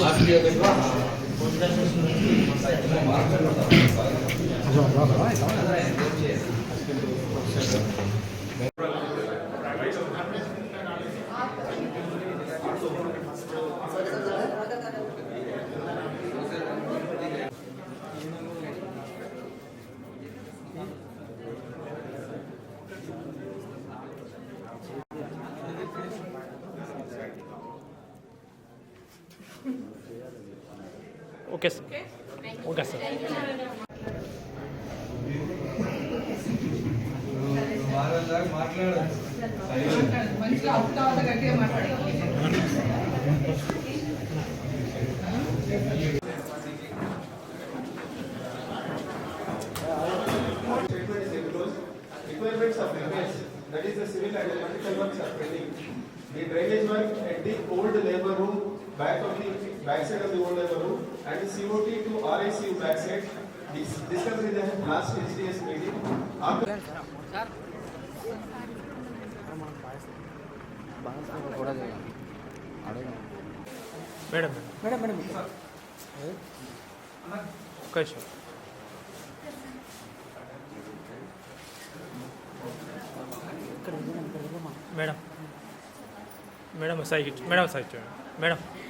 ರಾಷ್ಟ್ರೀಯ okay sir okay sir Requirements of MAS, that is the civil and mechanical works are training. The drainage work at the old labor room back of the back side of the old level room and COT to RICU back side. This can be the last HDS meeting. After madam madam madam कैसे madam madam सही madam सही madam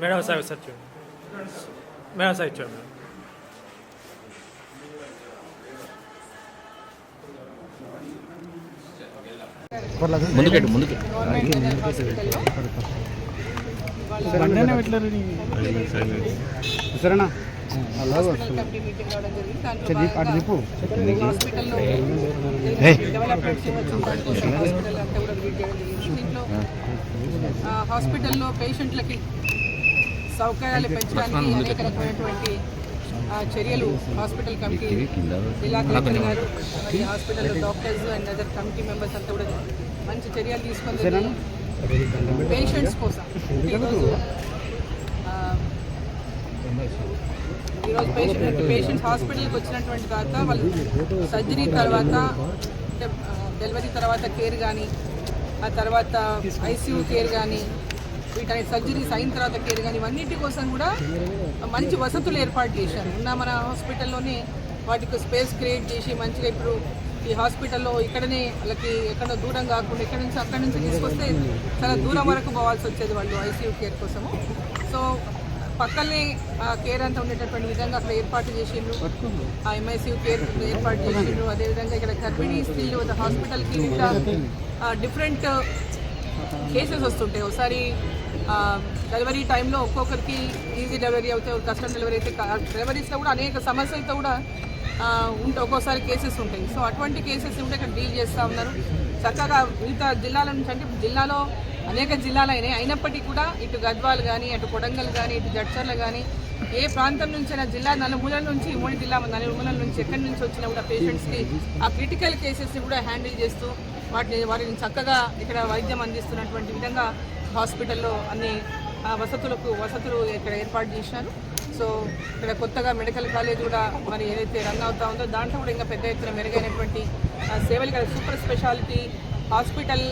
madam side sir చూడండి. Madam చూడండి. ముందుకెట్టు ముందుకు సరేనా? ఆ, హాస్పిటల్లో పేషెంట్లకి సౌకర్యాలు పెంచడానికి అనేక రకమైనటువంటి ఆ, చర్యలు హాస్పిటల్ కమిటీ జిల్లా కలెక్టర్ గారు మరి హాస్పిటల్లో doctors and other committee members అంతా కూడా మంచి చర్యలు తీసుకొని పేషెంట్స్ కోసం. ఈరోజు ఈరోజు పేషెంట్ పేషెంట్స్ హాస్పిటల్కి వచ్చినటువంటి తర్వాత వాళ్ళు సర్జరీ తర్వాత డెలివరీ తర్వాత కేర్ కానీ ఆ తర్వాత ఐసీయూ కేర్ కానీ వీటి సర్జరీస్ అయిన తర్వాత కేర్ కానీ ఇవన్నిటి కోసం కూడా మంచి వసతులు ఏర్పాటు చేశారు. ఉన్న మన హాస్పిటల్లోనే వాటికి స్పేస్ క్రియేట్ చేసి మంచిగా ఇప్పుడు ఈ హాస్పిటల్లో ఇక్కడనే వాళ్ళకి ఎక్కడో దూరం కాకుండా ఇక్కడ నుంచి అక్కడి నుంచి తీసుకొస్తే చాలా దూరం వరకు పోవాల్సి వచ్చేది వాళ్ళు ఐసీయూ కేర్ కోసము. సో పక్కనే ఆ కేర్ అంతా ఉండేటటువంటి విధంగా అక్కడ ఏర్పాటు చేసిండ్రు. ఆ ఎంఐసీయూ కేర్ ఏర్పాటు చేసిండ్రు. అదేవిధంగా ఇక్కడ గర్భిణీ స్త్రీలు హాస్పిటల్కి ఇట్లా డిఫరెంట్ కేసెస్ వస్తుంటాయి. ఒకసారి డెలివరీ టైంలో ఒక్కొక్కరికి ఈజీ డెలివరీ అవుతే కష్టం డెలివరీ అయితే డెలివరీస్లో కూడా అనేక సమస్యలతో కూడా ఉంటే ఒక్కోసారి కేసెస్ ఉంటాయి. సో అటువంటి కేసెస్ ఉంటే ఇక్కడ డీల్ చేస్తూ ఉన్నారు. చక్కగా మిగతా జిల్లాల నుంచి అంటే జిల్లాలో అనేక జిల్లాలు అయినాయి. అయినప్పటికీ కూడా ఇటు గద్వాలు కానీ అటు కొడంగల్ కానీ ఇటు జడ్చర్లు కానీ ఏ ప్రాంతం నుంచైనా జిల్లా నలుమూలల నుంచి మూడు జిల్లా నలుమూలల నుంచి ఎక్కడి నుంచి వచ్చినా కూడా పేషెంట్స్కి ఆ క్రిటికల్ కేసెస్ని కూడా హ్యాండిల్ చేస్తూ వాటిని వారిని చక్కగా ఇక్కడ వైద్యం అందిస్తున్నటువంటి విధంగా హాస్పిటల్లో అన్ని ఆ, వసతులకు వసతులు ఇక్కడ ఏర్పాటు చేశారు. సో ఇక్కడ కొత్తగా మెడికల్ కాలేజ్ కూడా మరి ఏదైతే రన్ అవుతా ఉందో దాంట్లో కూడా ఇంకా పెద్ద ఎత్తున మెరుగైనటువంటి సేవలు ఇక్కడ సూపర్ స్పెషాలిటీ హాస్పిటల్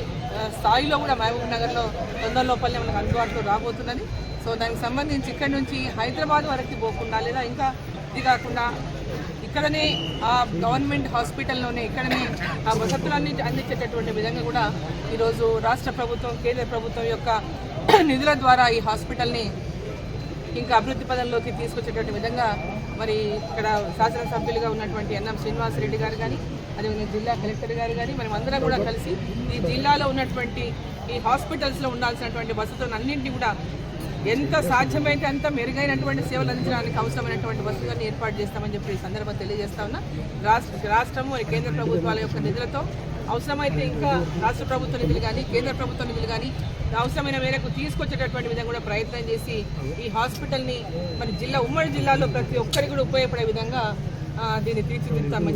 స్థాయిలో కూడా మహబూబ్ నగర్లో తొందర లోపలనే మనకు అందుబాటులో రాబోతున్నది. సో దానికి సంబంధించి ఇక్కడ నుంచి హైదరాబాద్ వరకు పోకుండా లేదా ఇంకా ఇది కాకుండా ఇక్కడనే ఆ గవర్నమెంట్ హాస్పిటల్లోనే ఇక్కడనే ఆ వసతులన్నీ అందించేటటువంటి విధంగా కూడా ఈరోజు రాష్ట్ర ప్రభుత్వం కేంద్ర ప్రభుత్వం యొక్క నిధుల ద్వారా ఈ హాస్పిటల్ని ఇంకా అభివృద్ధి పదంలోకి తీసుకొచ్చేటువంటి విధంగా మరి ఇక్కడ శాసనసభ్యులుగా ఉన్నటువంటి ఎన్ఎం శ్రీనివాసరెడ్డి గారు కానీ అదేవిధంగా జిల్లా కలెక్టర్ గారు కానీ మనం అందరం కూడా కలిసి ఈ జిల్లాలో ఉన్నటువంటి ఈ హాస్పిటల్స్లో ఉండాల్సినటువంటి వసతులను అన్నింటినీ కూడా ఎంత సాధ్యమైతే అంత మెరుగైనటువంటి సేవలు అందించడానికి అవసరమైనటువంటి వసతులను ఏర్పాటు చేస్తామని చెప్పి ఈ సందర్భంగా తెలియజేస్తా ఉన్నా. రాష్ట్ర రాష్ట్రం కేంద్ర ప్రభుత్వాల యొక్క నిధులతో అవసరమైతే ఇంకా రాష్ట్ర ప్రభుత్వ నిధులు కానీ కేంద్ర ప్రభుత్వ నిధులు కానీ అవసరమైన మేరకు తీసుకొచ్చేటటువంటి విధంగా కూడా ప్రయత్నం చేసి ఈ హాస్పిటల్ని మరి జిల్లా ఉమ్మడి జిల్లాలో ప్రతి ఒక్కరికి కూడా ఉపయోగపడే విధంగా దీన్ని తీర్చిదిద్దామని